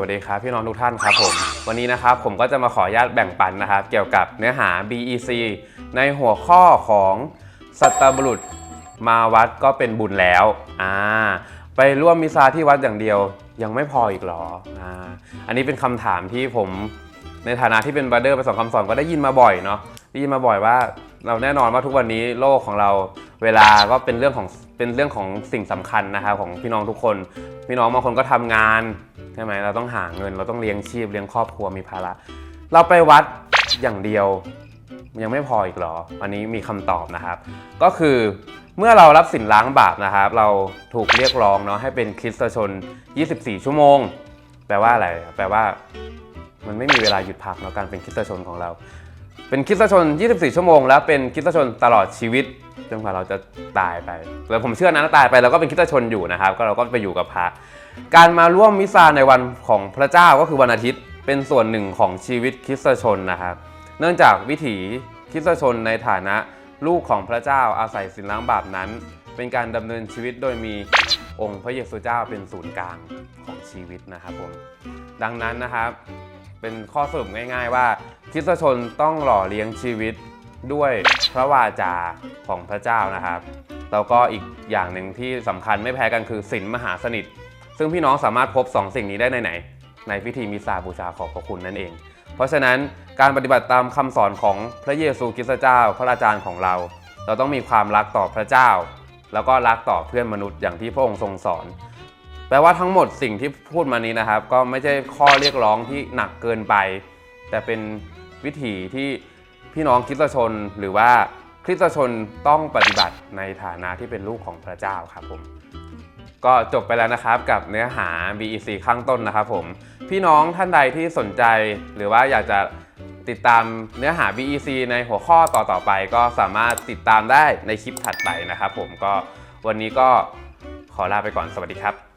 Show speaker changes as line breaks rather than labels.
วัสดีครับพี่น้องทุกท่านครับผม วันนี้นะครับผมก็จะมาขออนุญาตแบ่งปันนะครับ เกี่ยวกับเนื้อหา BEC ในหัวข้อของสัตบุรุษมาวัดก็เป็นบุญแล้วอ่าไปร่วมมิซาที่วัดอย่างเดียวยังไม่พออีกหรออ่าอันนี้เป็นคำถามที่ผมในฐานะที่เป็นบัดเดอร์ไปสอนคำสอนก็ได้ยินมาบ่อยเนาะได้ยินมาบ่อยว่าเราแน่นอนว่าทุกวันนี้โลกของเรา เวลาก็เป็นเรื่องของเป็นเรื่องของสิ่งสำคัญนะครับของพี่น้องทุกคน พี่น้องบางคนก็ทำงานใช่ไหมเราต้องหาเงิน เราต้องเลี้ยงชีพเลี้ยงครอบครัวมีภาระเราไปวัดอย่างเดียวยังไม่พออีกเหรอ อันนี้มีคำตอบนะครับ ก็คือเมื่อเรารับสินล้างบาปนะครับ เราถูกเรียกร้องเนาะให้เป็นคริสตชน 24 ชั่วโมง แปลว่าอะไร แปลว่า มันไม่มีเวลาหยุดพักเนาะการเป็นคริสตชนของเรา เป็นคริสตชน 24 ชั่วโมง แล้วเป็นคริสตชนตลอดชีวิตจนกว่าเราจะตายไป แล้วผมเชื่อนะตายไปเราก็เป็นคริสตชนอยู่นะครับ ก็เราก็ไปอยู่กับพระ การมาร่วมมิซาในวันของพระเจ้าก็คือวันอาทิตย์ เป็นส่วนหนึ่งของชีวิตคริสตชนนะครับ เนื่องจากวิถีคริสตชนในฐานะลูกของพระเจ้าอาศัยสินล้างบาปนั้น เป็นการดำเนินชีวิตโดยมีองค์พระเยซูเจ้าเป็นศูนย์กลางของชีวิตนะครับผม ดังนั้นนะครับ เป็นข้อสรุปง่าย ๆ ว่าคริสตชนต้องหล่อเลี้ยงชีวิตด้วยพระวาจาของพระเจ้านะครับ แล้วก็อีกอย่างหนึ่งที่สำคัญไม่แพ้กันคือศีลมหาสนิท ซึ่งพี่น้องสามารถพบ 2 สิ่งนี้ได้ในไหน ในพิธีมิซาบูชาขอบพระคุณนั่นเอง เพราะฉะนั้นการปฏิบัติตามคำสอนของพระเยซูคริสต์เจ้า พระอาจารย์ของเรา เราต้องมีความรักต่อพระเจ้า แล้วก็รักต่อเพื่อนมนุษย์อย่างที่พระองค์ทรงสอน แปลว่าทั้งหมดสิ่งที่พูดมานี้นะครับ ก็ไม่ใช่ข้อเรียกร้องที่หนักเกินไป แต่เป็นวิถีที่พี่น้องคริสตชนหรือว่าคริสตชนต้องปฏิบัติในฐานะที่เป็นลูกของพระเจ้าครับผมก็จบไปแล้วนะครับกับเนื้อหา BEC ข้างต้นนะครับผม พี่น้องท่านใดที่สนใจ หรือว่าอยากจะติดตามเนื้อหา BEC ในหัวข้อต่อๆไป ก็สามารถติดตามได้ในคลิปถัดไปนะครับผมก็วันนี้ก็ขอลาไปก่อนสวัสดีครับ